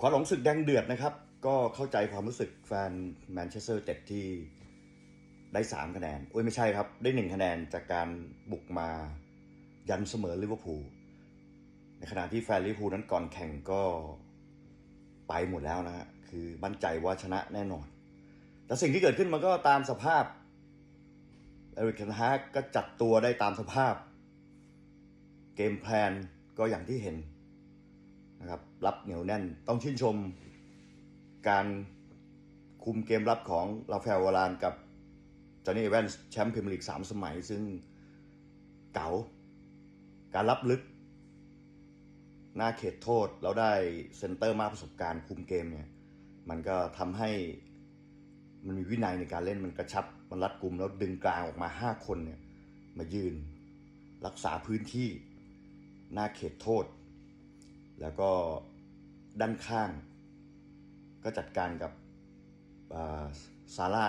ขวาหลงศึกแดงเดือดนะครับ ก็เข้าใจความรู้สึกแฟนแมนเชสเตอร์เต็ดที่ได้สามคะแนนโอ้ยไม่ใช่ครับ ได้หนึ่งคะแนนจากการบุกมายันเสมอลิเวอร์พูลในขณะที่แฟนลิเวอร์พูลนั้นก่อนแข่งก็ไปหมดแล้วนะฮะคือมั่นใจว่าชนะแน่นอน แต่สิ่งที่เกิดขึ้นมันก็ตามสภาพเอริกเทนฮากก็จัดตัวได้ตามสภาพ เกมแพลนก็อย่างที่เห็น นะครับรับเหนียวแน่นต้องชื่นชมการคุมเกมรับของราฟาเอลวารานกับจอห์นนี่เอแวนส์แชมป์พรีเมียร์ลีกสามสมัย ซึ่งเก๋าการรับลึก หน้าเขตโทษแล้วได้เซนเตอร์มากประสบการณ์คุมเกมเนี่ยมันก็ทำให้มันมีวินัยในการเล่นมันกระชับ มันรัดกลุ่มแล้วดึงกลางออกมาห้าคนเนี่ยมายืน รักษาพื้นที่หน้าเขตโทษ แล้วก็ด้านข้าง ก็จัดการกับซาร่า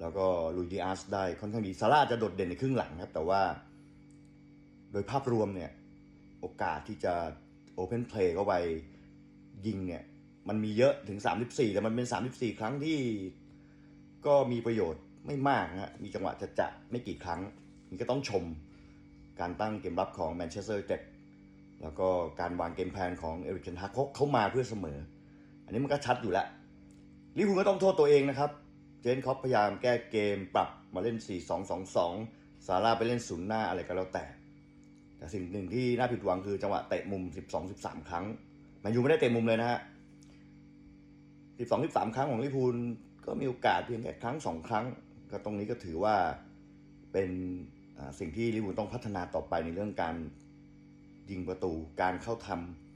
แล้วก็ลุยดิอาสได้ค่อนข้างดีซาร่าจะโดดเด่นในครึ่งหลังครับ แต่ว่าโดยภาพรวมเนี่ย โอกาสที่จะโอเพนเพลย์เข้าไปยิงเนี่ย มันมีเยอะถึง 34 แต่มันเป็น 34 ครั้งที่ก็มีประโยชน์ไม่มากนะฮะ มีจังหวะจะจะไม่กี่ครั้ง นี่ก็ต้องชมการตั้งเกมรับของแมนเชสเตอร์เจ็ด แล้วก็การวางเกมแพนของเอริกเทนฮากเขามาเพื่อเสมอ อันนี้มันก็ชัดอยู่แล้วลิเวอร์พูลก็ต้องโทษตัวเองนะครับ เจนคอปพยายามแก้เกมปรับมาเล่น 4-2-2-2 ซาร่าไปเล่นศูนย์หน้าอะไรก็แล้วแต่ แต่สิ่งหนึ่งที่น่าผิดหวังคือจังหวะเตะมุม 12-13 ครั้งแมนยูไม่ได้เตะมุมเลยนะฮะ 12-13 ครั้งของลิเวอร์พูลก็มีโอกาสเพียงแค่ครั้งสองครั้ง ก็ตรงนี้ก็ถือว่าเป็นสิ่งที่ลิเวอร์พูลต้องพัฒนาต่อไปในเรื่องการ ยิงประตูการเข้าท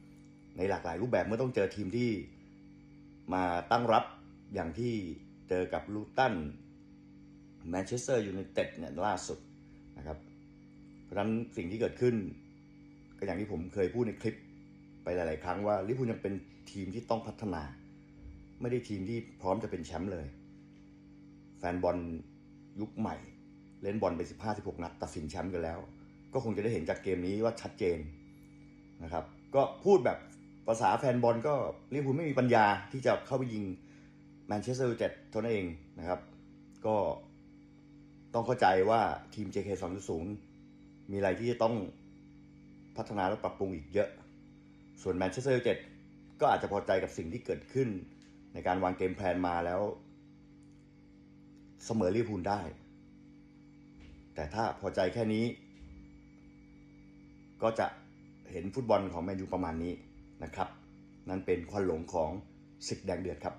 ำในหลากหลายรูปแบบเมื่อต้องเจอทีมที่มาตั้งรับอย่างที่เจอกับลูตันแมนเชสเตอร์ยูไนเต็ดเนี่ยล่าสุดนะครับ เพราะฉะนั้นสิ่งที่เกิดขึ้น ก็อย่างที่ผมเคยพูดในคลิปไปหลาย ๆ ครั้งว่าลิเวอร์พูลยังเป็นทีมที่ต้องพัฒนา ไม่ได้ทีมที่พร้อมจะเป็นแชมป์เลย แฟนบอลยุคใหม่ เล่นบอลไป 15-16 นัดตัดสินแชมป์กันแล้ว ก็คงจะได้เห็นจากเกมนี้ว่าชัดเจน นะครับ ก็พูดแบบภาษาแฟนบอลก็ลิเวอร์พูลไม่มีปัญญาที่จะเข้าไปยิงแมนเชสเตอร์ยูไนเต็ดเท่านั้นเองนะครับ ก็ต้องเข้าใจว่าทีม JK 2.0 มีอะไรที่จะต้องพัฒนาและปรับปรุงอีกเยอะ ส่วนแมนเชสเตอร์ยูไนเต็ดก็อาจจะพอใจกับสิ่งที่เกิดขึ้น ในการวางเกมแพลนมาแล้ว เสมอลิเวอร์พูลได้ แต่ถ้าพอใจแค่นี้ ก็จะ เห็นฟุตบอลของแมนยูประมาณนี้นะครับ นั่นเป็นควันหลงของศึกแดงเดือดครับ